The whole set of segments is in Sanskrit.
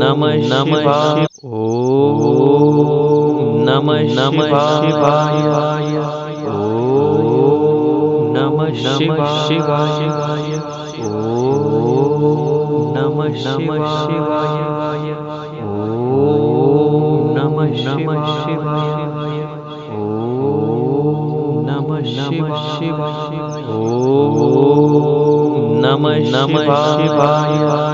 नमः नमः ॐ नमः नमः शिवाय। ॐ नमः नमः शिवाय। ॐ नमः नमः शिवाय। ॐ नमः नमः शिवाय। ॐ नमः नमः शिवाय। ॐ नमः नमः शिवाय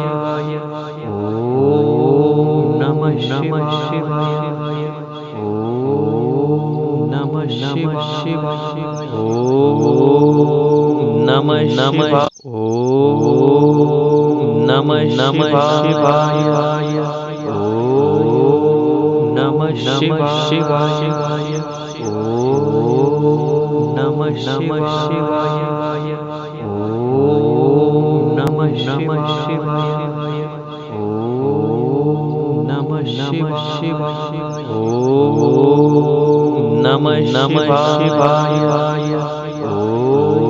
नमः नमः शिवाय ॐ नमः नमः शिवाय ॐ नमः नमः ॐ नमः नमः शिवाय ॐ नमः नमः शिवाय ॐ नमः नमः शिवाय नमः नमः शिवाय। ॐ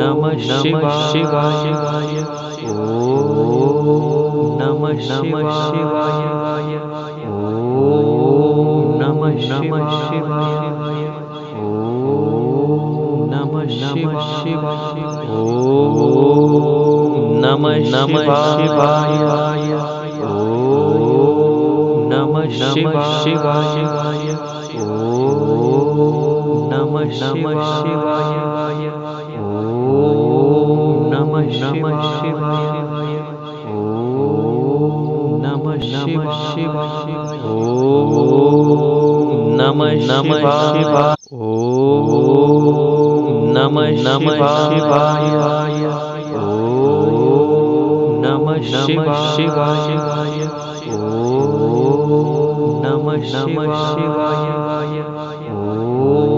नमः नमः शिवाय। ॐ नमः नमः शिवाय। ॐ नमः नमः शिवाय। नमः नमः शिवाय। ॐ नमः नमः शिवाय। ॐ नमः नमः शिवाय। नमः शिवाय ॐ नमः नमः शिवाय ॐ नमः नमः शिवाय ॐ नमः नमः शिवाय ॐ नमः नमः शिवाय ॐ नमः नमः शिवाय ॐ नमः नमः शिवाय ॐ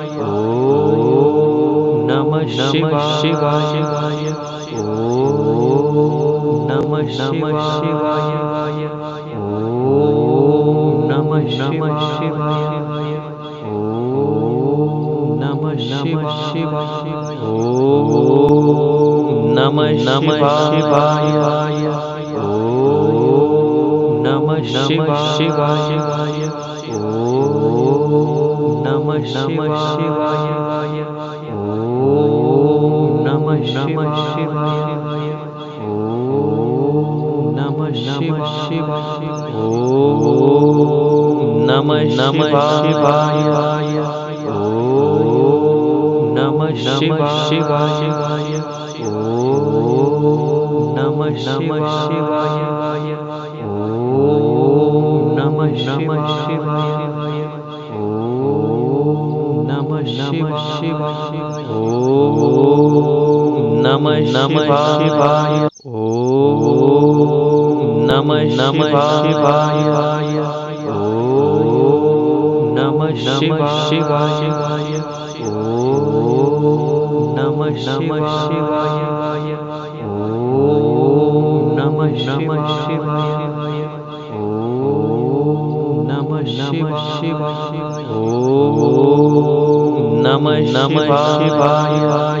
शिवाय। ॐ नमः नमः शिवाय। ॐ नमः नमः शिवाय। ॐ नमः शिवाय। ॐ नमः नमः शिवाय। ॐ नमः नमः शिवाय। नमः नमः शिवाय। नमः शिवाय। ॐ नमः नमः शिवाय। ॐ नमः नमः शिवाय। ॐ नमः नमः शिवाय। ॐ नमः नमः शिवाय। ॐ नमः नमः शिवाय नमः नमः शिवाय। ॐ नमः नमः शिवाय। ॐ नमः नमः शिवाय। ॐ नमः नमः शिवाय। ॐ नमः नमः शिवाय। नमः नमः शिवाय। ॐ नमः नमः शिवाय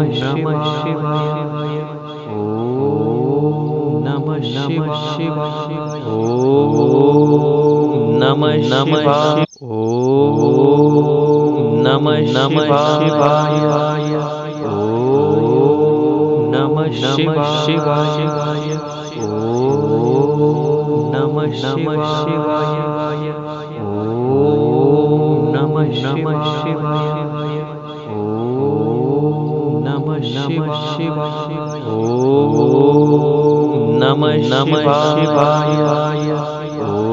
नमः नमः शिवाय ॐ नमः नमः शिवाय ॐ नमः नमः ॐ नमः नमः शिवाय ॐ नमः नमः शिवाय ॐ नमः नमः शिवाय ॐ नमः नमः शिवाय शिवाय ॐ नमः नमः शिवाय। ॐ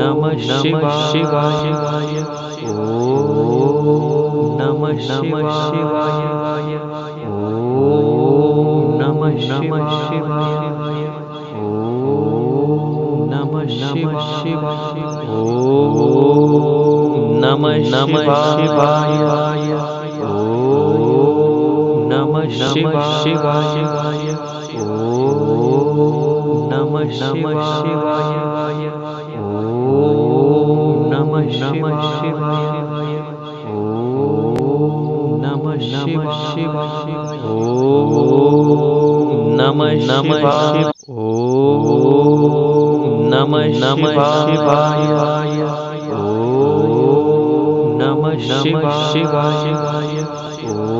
नमः नमः शिवाय। ॐ नमः नमः शिवाय। ॐ नमः नमः शिवाय। ॐ नमः नमः शिवाय ॐ नमः नमः शिवाय नमः शिवाय। ॐ नमः नमः शिवाय। ॐ नमः नमः शिवाय। ॐ नमः नमः शिवाय। ॐ नमः नमः शिवाय। ॐ नमः नमः शिवाय। ॐ नमः नमः शिवाय। ॐ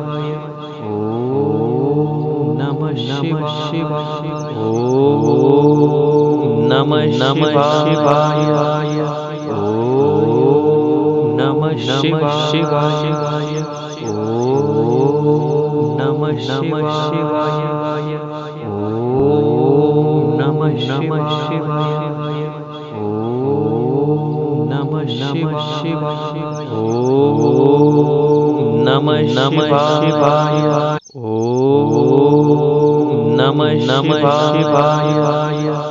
नमः नमः शिवाय। ॐ नमः नमः शिवाय। ॐ नमः नमः शिवाय। ॐ नमः नमः शिवाय। ॐ नमः नमः शिवाय। ॐ नमः नमः शिवाय। ॐ नमः नमः शिवाय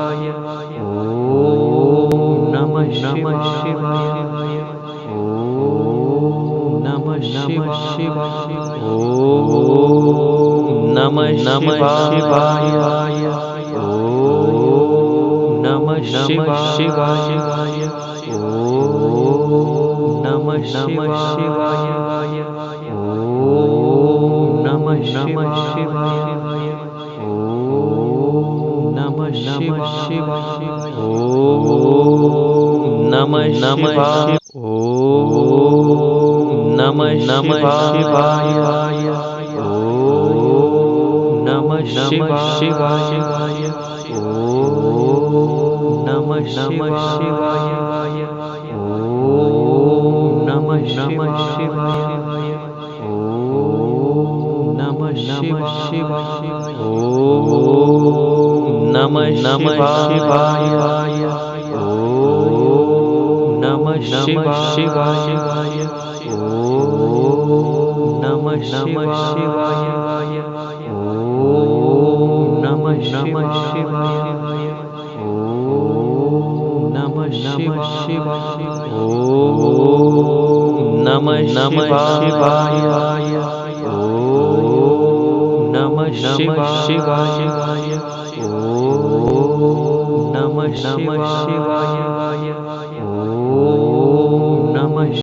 नमः नमः शिवाय। ॐ नमः नमः शिवाय। ॐ नमः नमः शिवाय। ॐ नमः नमः शिवाय। ॐ नमः नमः शिवाय। ॐ नमः नमः शिवाय। नमः नमः शिवाय। ॐ नमः नमः ॐ नमः नमः शिवाय। ॐ नमः नमः शिवाय। ॐ नमः नमः शिवाय। ॐ नमः नमः शिवाय। ॐ नमः नमः शिवाय। ॐ नमः नमः शिवाय। ॐ Shivaya, Shivaya, Om Namah Shivaya, Om Namah Shivaya, Om Namah Shivaya, Om Namah Shivaya, Om Namah Shivaya, Om Namah Shivaya.